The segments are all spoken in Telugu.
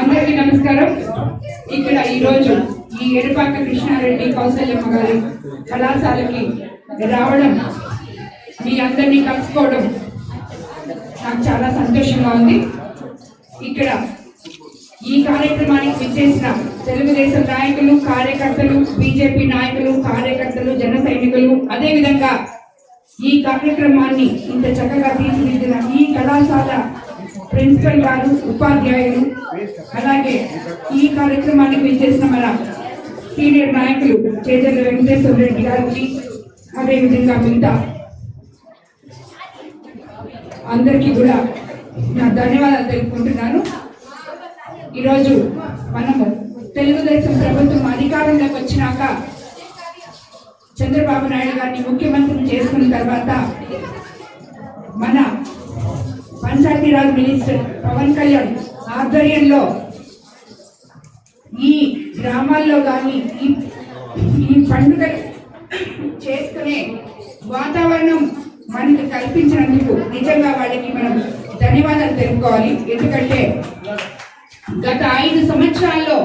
అందరికీ నమస్కారం. ఇక్కడ ఈరోజు ఈ ఎరుపాక కృష్ణారెడ్డి కౌశల్యమ్మ గారి కళాశాలకి రావడం మీ అందరినీ కలుసుకోవడం నాకు చాలా సంతోషంగా ఉంది. ఇక్కడ ఈ కార్యక్రమానికి విచ్చేసిన తెలుగుదేశం నాయకులు కార్యకర్తలు బీజేపీ నాయకులు కార్యకర్తలు జన సైనికులు అదేవిధంగా ఈ కార్యక్రమాన్ని ఇంత చక్కగా తీర్చిదిద్దిన ఈ కళాశాల ప్రిన్సిపల్ గారు ఉపాధ్యాయులు అలాగే ఈ కార్యక్రమానికి విచ్చేసిన మన సీనియర్ నాయకులు చేజర్ల వెంకటేశ్వర రెడ్డి గారికి అదేవిధంగా మిగతా అందరికీ కూడా నా ధన్యవాదాలు తెలుపుకుంటున్నాను. ఈరోజు మనము తెలుగుదేశం ప్రభుత్వం అధికారంలోకి వచ్చినాక చంద్రబాబు నాయుడు గారిని ముఖ్యమంత్రిని చేసుకున్న తర్వాత మన పంచాయతీరాజ్ మినిస్టర్ పవన్ కళ్యాణ్ ఆధ్వర్యంలో ఈ గ్రామాల్లో కానీ ఈ ఈ పండుగ చేసుకునే వాతావరణం మనకి కల్పించినందుకు నిజంగా వాళ్ళకి మనం ధన్యవాదాలు తెలుపుకోవాలి. ఎందుకంటే గత ఐదు సంవత్సరాల్లో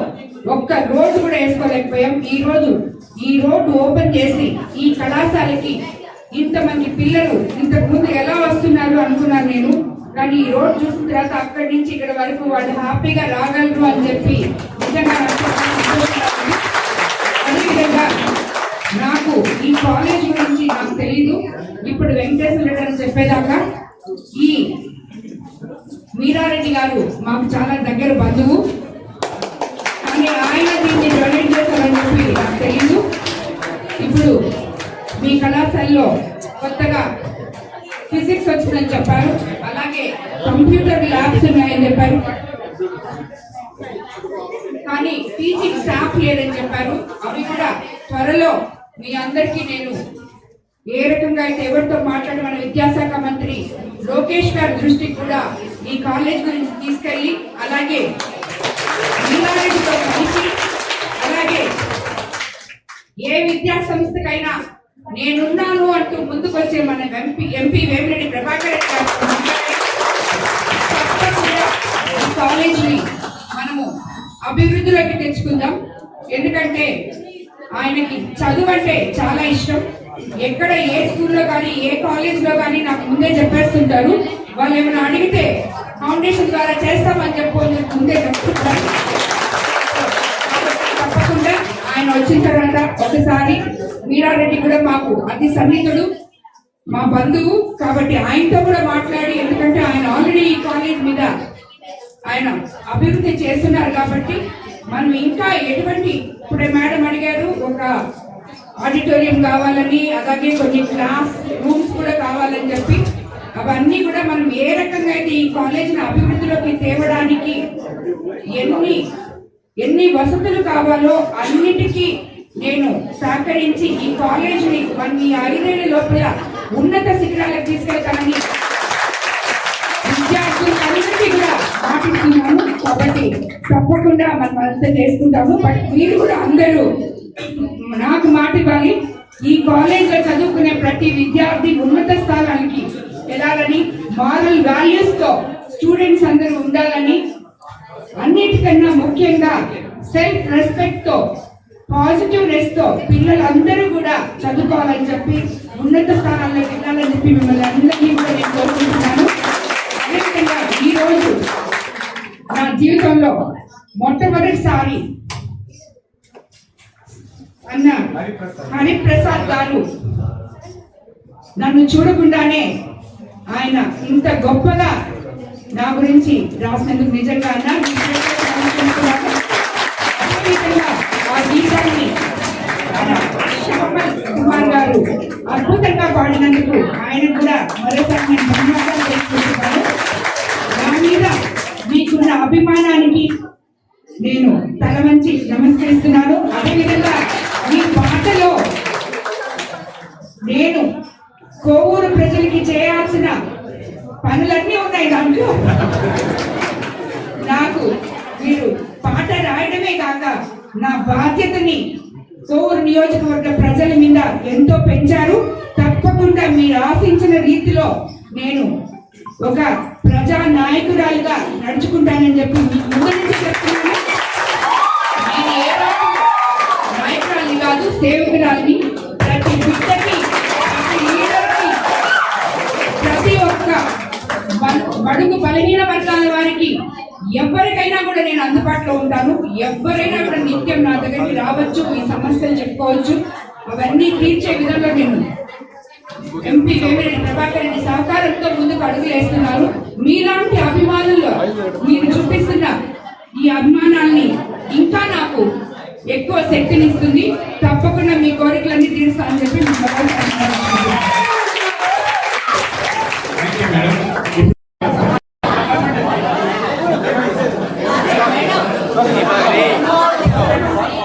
ఒక్క రోడ్డు కూడా వేసుకోలేకపోయాం. ఈ రోజు ఈ రోడ్డు ఓపెన్ చేసి ఈ కళాశాలకి ఇంతమంది పిల్లలు ఇంతకు ముందు ఎలా వస్తున్నారు అనుకున్నాను నేను. కానీ ఈ రోడ్ చూసిన తర్వాత అక్కడి నుంచి ఇక్కడ వరకు వాళ్ళు హ్యాపీగా రాగలరు అని చెప్పి నిజంగా అదేవిధంగా నాకు ఈ కాలేజ్ గురించి నాకు తెలీదు. ఇప్పుడు వెంకటేశ్వర రెడ్డి అని చెప్పేదాకా ఈ మీరారెడ్డి గారు మాకు చాలా దగ్గర బంధువు. కానీ ఆయన దీన్ని డొనేట్ చేశారని చెప్పి నాకు తెలీదు. ఇప్పుడు మీ కళాశాలలో కొత్తగా ఫిజిక్స్ వచ్చిందని చెప్పారు. అలాగే కంప్యూటర్ ల్యాబ్స్ ఉన్నాయని చెప్పారు. కానీ టీచింగ్ స్టాఫ్ లేదని చెప్పారు. అవి కూడా త్వరలో మీ అందరికీ నేను ఏ రకంగా అయితే ఎవరితో మాట్లాడి మన విద్యాశాఖ మంత్రి లోకేష్ గారి దృష్టికి కూడా ఈ కాలేజ్ గురించి తీసుకెళ్ళి అలాగే మీనారెడ్డితో కలిసి అలాగే ఏ విద్యా సంస్థకైనా నేనున్నాను అంటూ ముందుకొచ్చే మన ఎంపీ ఎంపీ వేమిరెడ్డి ప్రభాకర్ రెడ్డి గారు కాలేజీని మనము అభివృద్ధిలోకి తెచ్చుకుందాం. ఎందుకంటే ఆయనకి చదువు అంటే చాలా ఇష్టం. ఎక్కడ ఏ స్కూల్లో కానీ ఏ కాలేజ్లో కానీ నాకు ముందే చెప్పేస్తుంటారు. వాళ్ళు ఏమైనా అడిగితే ఫౌండేషన్ ద్వారా చేస్తామని చెప్పు ముందే చెప్తుంటారు. తప్పకుండా ఆయన వచ్చిన తర్వాత ఒకసారి మీరారెడ్డి కూడా మాకు అతి సన్నిహితుడు మా బంధువు. కాబట్టి ఆయనతో కూడా మాట్లాడి ఎందుకంటే ఆయన ఆల్రెడీ ఈ కాలేజ్ మీద ఆయన అభివృద్ధి చేస్తున్నారు కాబట్టి మనం ఇంకా ఎటువంటి ఇప్పుడే మేడం అడిగారు ఒక ఆడిటోరియం కావాలని అలాగే కొన్ని క్లాస్ రూమ్స్ కూడా కావాలని చెప్పి. అవన్నీ కూడా మనం ఏ రకంగా అయితే ఈ కాలేజీని అభివృద్ధిలోకి తేవడానికి ఎన్ని ఎన్ని వసతులు కావాలో అన్నిటికీ నేను సహకరించి ఈ కాలేజీని మన ఈ ఐదేళ్ళ లోపల ఉన్నత శిఖరాలకు తీసుకెళ్తానని విద్యార్థులందరికీ కూడా మాటిస్తున్నాము కాబట్టి తప్పకుండా మనం అంతా చేసుకుంటాము. బట్ మీరు కూడా అందరూ నాకు మాట ఇవ్వాలి. ఈ కాలేజ్లో చదువుకునే ప్రతి విద్యార్థి ఉన్నత స్థానానికి వెళ్ళాలని మారల్ వాల్యూస్తో స్టూడెంట్స్ అందరూ ఉండాలని అన్నిటికన్నా ముఖ్యంగా సెల్ఫ్ రెస్పెక్ట్తో పాజిటివ్ పాజిటివ్నెస్తో పిల్లలందరూ కూడా చదువుకోవాలని చెప్పి ఉన్నత స్థానాల్లోకి వెళ్ళాలని చెప్పి మిమ్మల్ని అందరినీ కూడా నేను కోరుకుంటున్నాను. అదేవిధంగా ఈ రోజు జీవితంలో మొట్టమొదటిసారి అన్న హరిప్రసాద్ గారు నన్ను చూడకుండానే ఆయన ఇంత గొప్పగా నా గురించి రాసినందుకు నిజంగా అన్న ఆ గీతాన్ని కుమార్ గారు అద్భుతంగా పాడినందుకు ఆయన కూడా మరోసారి నేను ధన్యవాదాలు తెలుసుకుంటున్నాను నా మీద మీకున్న అభిమానానికి నేను తల వంచి నమస్కరిస్తున్నాను. అదేవిధంగా మీ పాటలో నేను కోవూరు ప్రజలకి చేయాల్సిన పనులన్నీ ఉన్నాయి దాంట్లో నాకు మీరు పాట రాయడమే కాక నా బాధ్యతని కోవూరు నియోజకవర్గ ప్రజల మీద ఎంతో పెంచారు. తప్పకుండా మీరు ఆశించిన రీతిలో నేను ఒక ప్రజా నాయకురాలుగా నడుచుకుంటానని చెప్పి ముందు నుంచి చెప్తున్నాను. నేను ఏ కాదు సేవకురాలిని. ప్రతి బిడ్డకి ప్రతి లీడర్కి ప్రతి ఒక్క బడుగు బలహీన వర్గాల వారికి ఎవరికైనా కూడా నేను అందుబాటులో ఉంటాను. ఎవరైనా కూడా నిత్యం నా దగ్గరికి రావచ్చు ఈ సమస్యలు చెప్పుకోవచ్చు. అవన్నీ తీర్చే విధంగా నేను ఎంపీ వేమిరెడ్డి ప్రభాకర్ రెడ్డి సహకారంతో ముందుకు అడుగులు వేస్తున్నారు. మీలాంటి అభిమానుల్లో మీరు చూపిస్తున్న ఈ అభిమానాన్ని ఇంకా నాకు ఎక్కువ శక్తినిస్తుంది. తప్పకుండా మీ కోరికలన్నీ తీరుస్తానని చెప్పి